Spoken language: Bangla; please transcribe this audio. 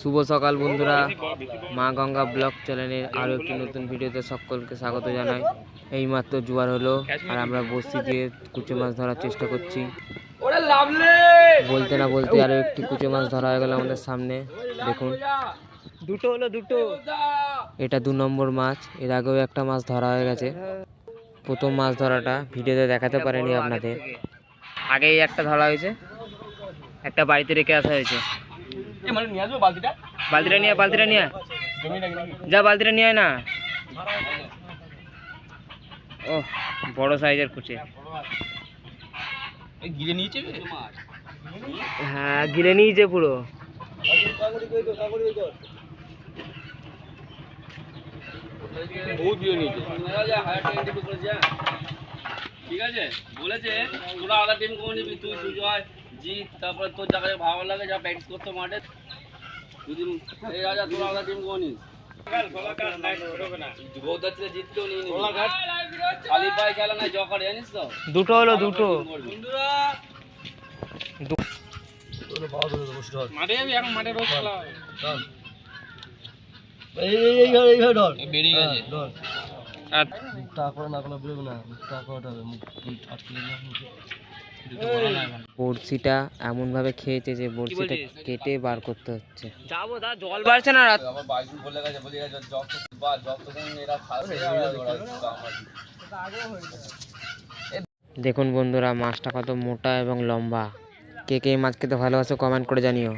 শুভ সকাল বন্ধুরা। মা গঙ্গা ব্লগ চ্যানেলের আরও একটি নতুন ভিডিওতে সকলকে স্বাগত জানাই। এইমাত্র জোয়ার হলো আর আমরা বসি দিয়ে কুচো মাছ ধরার চেষ্টা করছি। বলতে না বলতে আরও একটি কুচো মাছ ধরা হয়ে গেল আমাদের সামনে। দেখুন। দুটো হলো দুটো। এটা দু নম্বর মাছ এর আগেও একটা মাছ ধরা হয়ে গেছে। প্রথম মাছ ধরাটা ভিডিওতে দেখাতে পারেনি আপনাদের। আগেই একটা ধরা হয়েছে। একটা বাড়িতে রেখে আসা হয়েছে। বালতিটা নিয়ে বালতিটা? নিয়ে যা বালতিটা নিয়ে না। ও বড় সাইজের কুচে। গিলে নিয়েছে হ্যাঁ গিলে নিয়েছে পুরো। বহুত নিয়েছে। ঠিক আছে? বলেছে তোরা আলাদা টিম করে নিবি তুই সুজয় জিৎ তারপরে তোর জায়গায় ভালো লাগে যা প্র্যাকটিস করতে মাঠে। দুদিন এই রাজা তোরা আলাদা টিম করে নিস। বৌদ্ধা ছিল জিতকেও নিয়ে নিবি। খালি পায়ে খেলা নাই জকার জানিস তো? দুটো হলো দুটো। আর বড়শিটা এমনভাবে খেয়েছে যে বড়শিটা কেটে বার করতে হচ্ছে। যাব দা জল বাড়ছে না রাত বলে গেছে বলে গেছে জব তো বা জব তো এরা খাচ্ছে দেখুন বন্ধুরা মাছটা কত মোটা এবং লম্বা। কে কে মাছ খেতে ভালোবাসো কমেন্ট করে জানিও।